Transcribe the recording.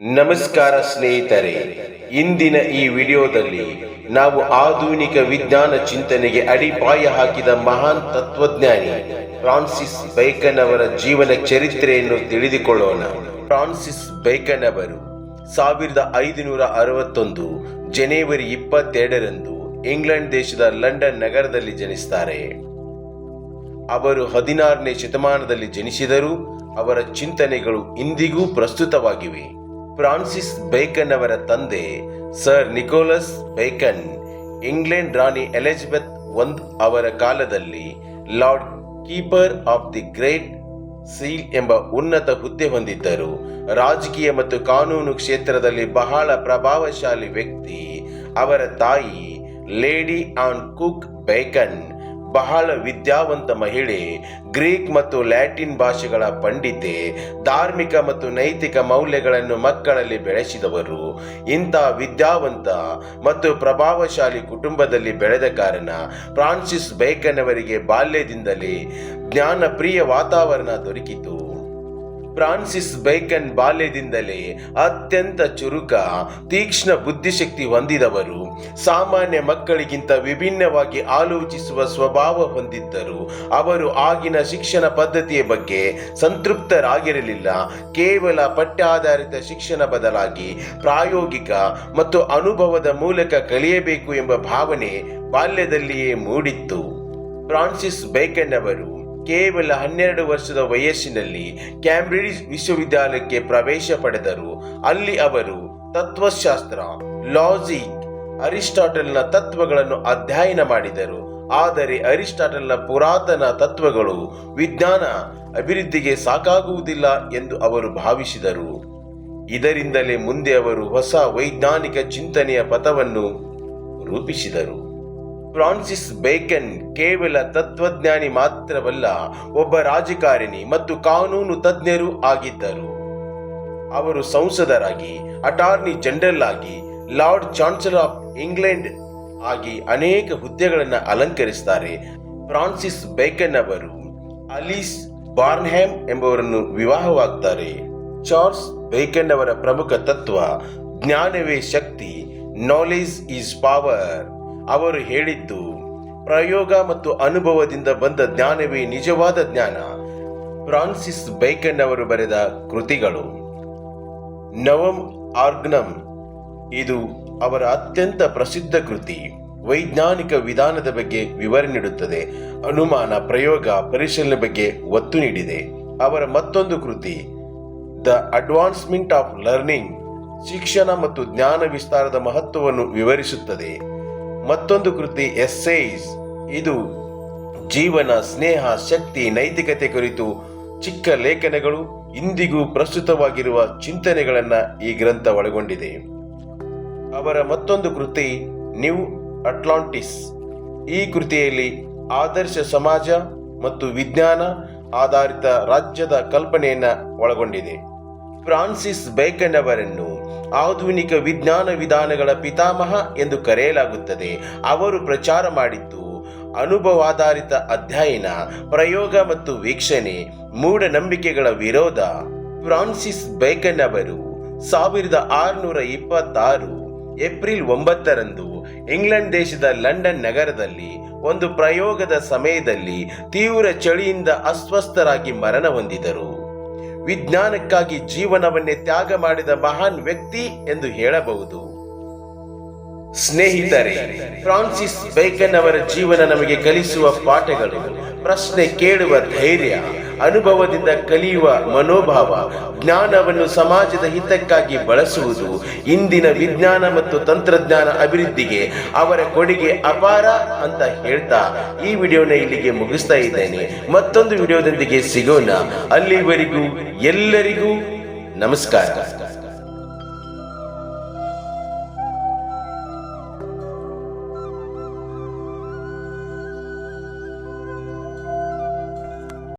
ನಮಸ್ಕಾರ ಸ್ನೇಹಿತರೆ, ಇಂದಿನ ಈ ವಿಡಿಯೋದಲ್ಲಿ ನಾವು ಆಧುನಿಕ ವಿಜ್ಞಾನ ಚಿಂತನೆಗೆ ಅಡಿಪಾಯ ಹಾಕಿದ ಮಹಾನ್ ತತ್ವಜ್ಞಾನಿ ಫ್ರಾನ್ಸಿಸ್ ಬೈಕನ್ ಅವರ ಜೀವನ ಚರಿತ್ರೆಯನ್ನು ತಿಳಿದುಕೊಳ್ಳೋಣ. ಫ್ರಾನ್ಸಿಸ್ ಬೈಕನ್ ಅವರು ಸಾವಿರದ ಐದುನೂರ ಅರವತ್ತೊಂದು ಜನವರಿ ಇಪ್ಪತ್ತೆರಡರಂದು ಇಂಗ್ಲೆಂಡ್ ದೇಶದ ಲಂಡನ್ ನಗರದಲ್ಲಿ ಜನಿಸುತ್ತಾರೆ ಅವರು ಹದಿನಾರನೇ ಶತಮಾನದಲ್ಲಿ ಜನಿಸಿದರು, ಅವರ ಚಿಂತನೆಗಳು ಇಂದಿಗೂ ಪ್ರಸ್ತುತವಾಗಿವೆ. ಫ್ರಾನ್ಸಿಸ್ ಬೇಕನ್ ಅವರ ತಂದೆ ಸರ್ ನಿಕೋಲಸ್ ಬೇಕನ್, ಇಂಗ್ಲೆಂಡ್ ರಾಣಿ ಎಲಿಜಬೆತ್ ಒಂದ್ ಅವರ ಕಾಲದಲ್ಲಿ Lord Keeper of the Great Seal ಎಂಬ ಉನ್ನತ ಹುದ್ದೆ ಹೊಂದಿದ್ದರು. ರಾಜಕೀಯ ಮತ್ತು ಕಾನೂನು ಕ್ಷೇತ್ರದಲ್ಲಿ ಬಹಳ ಪ್ರಭಾವಶಾಲಿ ವ್ಯಕ್ತಿ. ಅವರ ತಾಯಿ ಲೇಡಿ ಆನ್ ಕುಕ್ ಬೇಕನ್ ಬಹಳ ವಿದ್ಯಾವಂತ ಮಹಿಳೆ, ಗ್ರೀಕ್ ಮತ್ತು ಲ್ಯಾಟಿನ್ ಭಾಷೆಗಳ ಪಂಡಿತೆ, ಧಾರ್ಮಿಕ ಮತ್ತು ನೈತಿಕ ಮೌಲ್ಯಗಳನ್ನು ಮಕ್ಕಳಲ್ಲಿ ಬೆಳೆಸಿದವರು. ಇಂಥ ವಿದ್ಯಾವಂತ ಮತ್ತು ಪ್ರಭಾವಶಾಲಿ ಕುಟುಂಬದಲ್ಲಿ ಬೆಳೆದ ಕಾರಣ ಫ್ರಾನ್ಸಿಸ್ ಬೇಕನ್ ಅವರಿಗೆ ಬಾಲ್ಯದಿಂದಲೇ ಜ್ಞಾನಪ್ರಿಯ ವಾತಾವರಣ ದೊರಕಿತು. ಫ್ರಾನ್ಸಿಸ್ ಬೈಕನ್ ಬಾಲ್ಯದಿಂದಲೇ ಅತ್ಯಂತ ಚುರುಕ, ತೀಕ್ಷ್ಣ ಬುದ್ಧಿಶಕ್ತಿ ಹೊಂದಿದವರು. ಸಾಮಾನ್ಯ ಮಕ್ಕಳಿಗಿಂತ ವಿಭಿನ್ನವಾಗಿ ಆಲೋಚಿಸುವ ಸ್ವಭಾವ ಹೊಂದಿದ್ದರು. ಅವರು ಆಗಿನ ಶಿಕ್ಷಣ ಪದ್ಧತಿಯ ಬಗ್ಗೆ ಸಂತೃಪ್ತರಾಗಿರಲಿಲ್ಲ. ಕೇವಲ ಪಠ್ಯಾಧಾರಿತ ಶಿಕ್ಷಣ ಬದಲಾಗಿ ಪ್ರಾಯೋಗಿಕ ಮತ್ತು ಅನುಭವದ ಮೂಲಕ ಕಲಿಯಬೇಕು ಎಂಬ ಭಾವನೆ ಬಾಲ್ಯದಲ್ಲಿಯೇ ಮೂಡಿತ್ತು. ಫ್ರಾನ್ಸಿಸ್ ಬೇಕನ್ ಅವರು ಕೇವಲ ಹನ್ನೆರಡು ವರ್ಷದ ವಯಸ್ಸಿನಲ್ಲಿ ಕ್ಯಾಂಬ್ರಿಡ್ಜ್ ವಿಶ್ವವಿದ್ಯಾಲಯಕ್ಕೆ ಪ್ರವೇಶ ಪಡೆದರು. ಅಲ್ಲಿ ಅವರು ತತ್ವಶಾಸ್ತ್ರ, ಲಾಜಿಕ್, ಅರಿಸ್ಟಾಟಲ್ನ ತತ್ವಗಳನ್ನು ಅಧ್ಯಯನ ಮಾಡಿದರು. ಆದರೆ ಅರಿಸ್ಟಾಟಲ್ನ ಪುರಾತನ ತತ್ವಗಳು ವಿಜ್ಞಾನ ಅಭಿವೃದ್ಧಿಗೆ ಸಾಕಾಗುವುದಿಲ್ಲ ಎಂದು ಅವರು ಭಾವಿಸಿದರು. ಇದರಿಂದಲೇ ಮುಂದೆ ಅವರು ಹೊಸ ವೈಜ್ಞಾನಿಕ ಚಿಂತನೆಯ ಪಥವನ್ನು ರೂಪಿಸಿದರು. ಫ್ರಾನ್ಸಿಸ್ ಬೇಕನ್ ಕೇವಲ ತತ್ವಜ್ಞಾನಿ ಮಾತ್ರವಲ್ಲ, ಒಬ್ಬ ರಾಜಕಾರಣಿ ಮತ್ತು ಕಾನೂನು ತಜ್ಞರು ಆಗಿದ್ದರು. ಅವರು ಸಂಸದರಾಗಿ, ಅಟಾರ್ನಿ ಜನರಲ್ ಆಗಿ, ಲಾರ್ಡ್ ಚಾನ್ಸಲರ್ ಆಫ್ ಇಂಗ್ಲೆಂಡ್ ಆಗಿ ಅನೇಕ ಹುದ್ದೆಗಳನ್ನು ಅಲಂಕರಿಸುತ್ತಾರೆ ಫ್ರಾನ್ಸಿಸ್ ಬೇಕನ್ ಅವರು ಅಲೀಸ್ ಬಾರ್ನ್ಹ್ಯಾಮ್ ಎಂಬವರನ್ನು ವಿವಾಹವಾಗ್ತಾರೆ. ಚಾರ್ಲ್ಸ್ ಬೇಕನ್ ಅವರ ಪ್ರಮುಖ ತತ್ವ, ಜ್ಞಾನವೇ ಶಕ್ತಿ ನಾಲೆಜ್ ಈಸ್ ಪವರ್ ಅವರು ಹೇಳಿದ್ದು, ಪ್ರಯೋಗ ಮತ್ತು ಅನುಭವದಿಂದ ಬಂದ ಜ್ಞಾನವೇ ನಿಜವಾದ ಜ್ಞಾನ. ಫ್ರಾನ್ಸಿಸ್ ಬೈಕನ್ ಅವರು ಬರೆದ ಕೃತಿಗಳು. ನವಂ ಆರ್ಗ್ನಮ್ ಇದು ಅವರ ಅತ್ಯಂತ ಪ್ರಸಿದ್ಧ ಕೃತಿ. ವೈಜ್ಞಾನಿಕ ವಿಧಾನದ ಬಗ್ಗೆ ವಿವರ ನೀಡುತ್ತದೆ. ಅನುಮಾನ, ಪ್ರಯೋಗ, ಪರಿಶೀಲನೆ ಬಗ್ಗೆ ಒತ್ತು ನೀಡಿದೆ. ಅವರ ಮತ್ತೊಂದು ಕೃತಿ, ದ ಅಡ್ವಾನ್ಸ್ಮೆಂಟ್ ಆಫ್ ಲರ್ನಿಂಗ್. ಶಿಕ್ಷಣ ಮತ್ತು ಜ್ಞಾನ ವಿಸ್ತಾರದ ಮಹತ್ವವನ್ನು ವಿವರಿಸುತ್ತದೆ. ಮತ್ತೊಂದು ಕೃತಿ ಎಸ್ಸೇಸ್ ಇದು ಜೀವನ, ಸ್ನೇಹ, ಶಕ್ತಿ, ನೈತಿಕತೆ ಕುರಿತು ಚಿಕ್ಕ ಲೇಖನಗಳು, ಇಂದಿಗೂ ಪ್ರಸ್ತುತವಾಗಿರುವ ಚಿಂತನೆಗಳನ್ನು ಈ ಗ್ರಂಥ ಒಳಗೊಂಡಿದೆ. ಅವರ ಮತ್ತೊಂದು ಕೃತಿ ನ್ಯೂ ಅಟ್ಲಾಂಟಿಸ್ ಈ ಕೃತಿಯಲ್ಲಿ ಆದರ್ಶ ಸಮಾಜ ಮತ್ತು ವಿಜ್ಞಾನ ಆಧಾರಿತ ರಾಜ್ಯದ ಕಲ್ಪನೆಯನ್ನು ಒಳಗೊಂಡಿದೆ. ಫ್ರಾನ್ಸಿಸ್ ಬೇಕನ್ ಅವರನ್ನು ಆಧುನಿಕ ವಿಜ್ಞಾನ ವಿಧಾನಗಳ ಪಿತಾಮಹ ಎಂದು ಕರೆಯಲಾಗುತ್ತದೆ. ಅವರು ಪ್ರಚಾರ ಮಾಡಿದ್ದು, ಅನುಭವಾಧಾರಿತ ಅಧ್ಯಯನ, ಪ್ರಯೋಗ ಮತ್ತು ವೀಕ್ಷಣೆ, ಮೂಢನಂಬಿಕೆಗಳ ವಿರೋಧ. ಫ್ರಾನ್ಸಿಸ್ ಬೇಕನ್ ಅವರು ಸಾವಿರದ ಆರುನೂರ ಇಪ್ಪತ್ತಾರು ಏಪ್ರಿಲ್ ಒಂಬತ್ತರಂದು ಇಂಗ್ಲೆಂಡ್ ದೇಶದ ಲಂಡನ್ ನಗರದಲ್ಲಿ ಒಂದು ಪ್ರಯೋಗದ ಸಮಯದಲ್ಲಿ ತೀವ್ರ ಚಳಿಯಿಂದ ಅಸ್ವಸ್ಥರಾಗಿ ಮರಣ ಹೊಂದಿದರು. ವಿಜ್ಞಾನಕ್ಕಾಗಿ ಜೀವನವನ್ನೇ ತ್ಯಾಗ ಮಾಡಿದ ಮಹಾನ್ ವ್ಯಕ್ತಿ ಎಂದು ಹೇಳಬಹುದು. ಸ್ನೇಹಿತರೆ, ಫ್ರಾನ್ಸಿಸ್ ಬೈಕನ್ ಅವರ ಜೀವನ ನಮಗೆ ಕಲಿಸುವ ಪಾಠಗಳು, ಪ್ರಶ್ನೆ ಕೇಳುವ ಧೈರ್ಯ ಅನುಭವದಿಂದ ಕಲಿಯುವ ಮನೋಭಾವ, ಜ್ಞಾನವನ್ನು ಸಮಾಜದ ಹಿತಕ್ಕಾಗಿ ಬಳಸುವುದು, ಇಂದಿನ ವಿಜ್ಞಾನ ಮತ್ತು ತಂತ್ರಜ್ಞಾನ ಅಭಿವೃದ್ಧಿಗೆ ಅವರ ಕೊಡುಗೆ ಅಪಾರ ಅಂತ ಹೇಳ್ತಾ ಈ ವಿಡಿಯೋನ ಇಲ್ಲಿಗೆ ಮುಗಿಸ್ತಾ ಇದ್ದೇನೆ. ಮತ್ತೊಂದು ವಿಡಿಯೋದೊಂದಿಗೆ ಸಿಗೋಣ. ಅಲ್ಲಿವರೆಗೂ ಎಲ್ಲರಿಗೂ ನಮಸ್ಕಾರ.